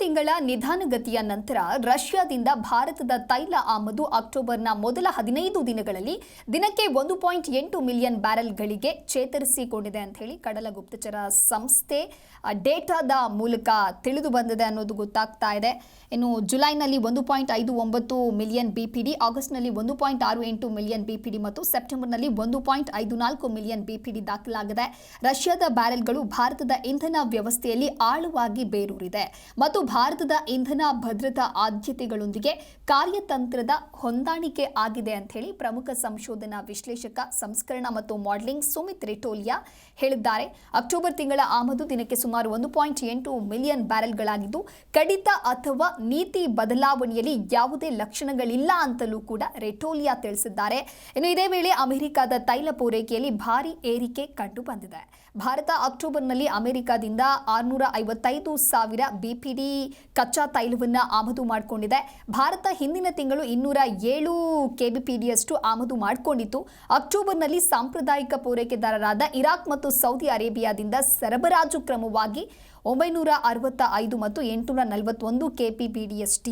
ತಿಂಗಳ ನಿಧಾನಗತಿಯ ನಂತರ ರಷ್ಯಾದಿಂದ ಭಾರತದ ತೈಲ ಆಮದು ಅಕ್ಟೋಬರ್ನ ಮೊದಲ ಹದಿನೈದು ದಿನಗಳಲ್ಲಿ ದಿನಕ್ಕೆ ಒಂದು ಪಾಯಿಂಟ್ ಎಂಟು ಮಿಲಿಯನ್ ಬ್ಯಾರೆಲ್ಗಳಿಗೆ ಚೇತರಿಸಿಕೊಂಡಿದೆ ಅಂತ ಹೇಳಿ ಕಡಲ ಗುಪ್ತಚರ ಸಂಸ್ಥೆ ಡೇಟಾದ ಮೂಲಕ ತಿಳಿದು ಬಂದಿದೆ ಅನ್ನೋದು ಗೊತ್ತಾಗ್ತಾ ಇದೆ. ಇನ್ನು ಜುಲೈನಲ್ಲಿ ಒಂದು ಪಾಯಿಂಟ್ ಐದು ಒಂಬತ್ತು ಮಿಲಿಯನ್ ಬಿಪಿಡಿ, ಆಗಸ್ಟ್ನಲ್ಲಿ ಒಂದು ಪಾಯಿಂಟ್ ಆರು ಎಂಟು ಮಿಲಿಯನ್ ಬಿಪಿಡಿ ಮತ್ತು ಸೆಪ್ಟೆಂಬರ್ನಲ್ಲಿ ಒಂದು ಪಾಯಿಂಟ್ ಐದು ನಾಲ್ಕು ಮಿಲಿಯನ್ ಬಿಪಿಡಿ ದಾಖಲಾಗಿದೆ. ರಷ್ಯಾದ ಬ್ಯಾರೆಲ್ಗಳು ಭಾರತದ ಇಂಧನ ವ್ಯವಸ್ಥೆಯಲ್ಲಿ ಆಳವಾಗಿ ಬೇರೂರಿದೆ. ಮತ್ತು ಭಾರತದ ಇಂಧನ ಭದ್ರತಾ ಆದ್ಯತೆಗಳೊಂದಿಗೆ ಕಾರ್ಯತಂತ್ರದ ಹೊಂದಾಣಿಕೆ ಆಗಿದೆ ಅಂತ ಹೇಳಿ ಪ್ರಮುಖ ಸಂಶೋಧನಾ ವಿಶ್ಲೇಷಕ, ಸಂಸ್ಕರಣ ಮತ್ತು ಮಾಡೆಲಿಂಗ್ ಸುಮಿತ್ ರೆಟೋಲಿಯಾ ಹೇಳಿದ್ದಾರೆ. ಅಕ್ಟೋಬರ್ ತಿಂಗಳ ಆಮದು ದಿನಕ್ಕೆ ಸುಮಾರು ಒಂದು ಪಾಯಿಂಟ್ ಎಂಟು ಮಿಲಿಯನ್ ಬ್ಯಾರೆಲ್ಗಳಾಗಿದ್ದು, ಕಡಿತ ಅಥವಾ ನೀತಿ ಬದಲಾವಣೆಯಲ್ಲಿ ಯಾವುದೇ ಲಕ್ಷಣಗಳಿಲ್ಲ ಅಂತಲೂ ಕೂಡ ರೆಟೋಲಿಯಾ ತಿಳಿಸಿದ್ದಾರೆ. ಇನ್ನು ಇದೇ ವೇಳೆ ಅಮೆರಿಕದ ತೈಲ ಪೂರೈಕೆಯಲ್ಲಿ ಭಾರಿ ಏರಿಕೆ ಕಂಡು ಬಂದಿದೆ ಭಾರತ ಅಕ್ಟೋಬರ್ನಲ್ಲಿ ಅಮೆರಿಕದಿಂದ ಆರುನೂರ ಐವತ್ತೈದು ಸಾವಿರ ಬಿಪಿಡಿ ಕಚ್ಚಾ ತೈಲವನ್ನು ಆಮದು ಮಾಡಿಕೊಂಡಿದೆ. ಭಾರತ ಹಿಂದಿನ ತಿಂಗಳು ಇನ್ನೂರ ಏಳು ಕೆಬಿಪಿಡಿಯಷ್ಟು ಆಮದು ಮಾಡಿಕೊಂಡಿತ್ತು. ಅಕ್ಟೋಬರ್ನಲ್ಲಿ ಸಾಂಪ್ರದಾಯಿಕ ಪೂರೈಕೆದಾರರಾದ ಇರಾಕ್ ಮತ್ತು ಸೌದಿ ಅರೇಬಿಯಾದಿಂದ ಸರಬರಾಜು ಕ್ರಮವಾಗಿ ಒಂಬೈನೂರ ಅರವತ್ತ ಐದು ಮತ್ತು ಎಂಟುನೂರ ನಲವತ್ತೊಂದು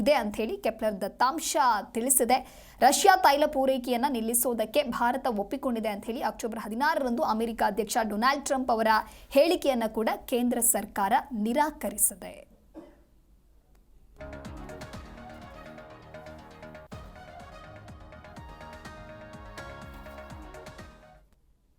ಇದೆ ಅಂತ ಹೇಳಿ ಕೆಪ್ಲರ್ ದತ್ತಾಂಶ ತಿಳಿಸಿದೆ. ರಷ್ಯಾ ತೈಲ ಪೂರೈಕೆಯನ್ನು ನಿಲ್ಲಿಸೋದಕ್ಕೆ ಭಾರತ ಒಪ್ಪಿಕೊಂಡಿದೆ ಅಂತ ಹೇಳಿ ಅಕ್ಟೋಬರ್ ಹದಿನಾರರಂದು ಅಮೆರಿಕ ಅಧ್ಯಕ್ಷ ಡೊನಾಲ್ಡ್ ಟ್ರಂಪ್ ಅವರ ಹೇಳಿಕೆಯನ್ನು ಕೂಡ ಕೇಂದ್ರ ಸರ್ಕಾರ ನಿರಾಕರಿಸಿದೆ.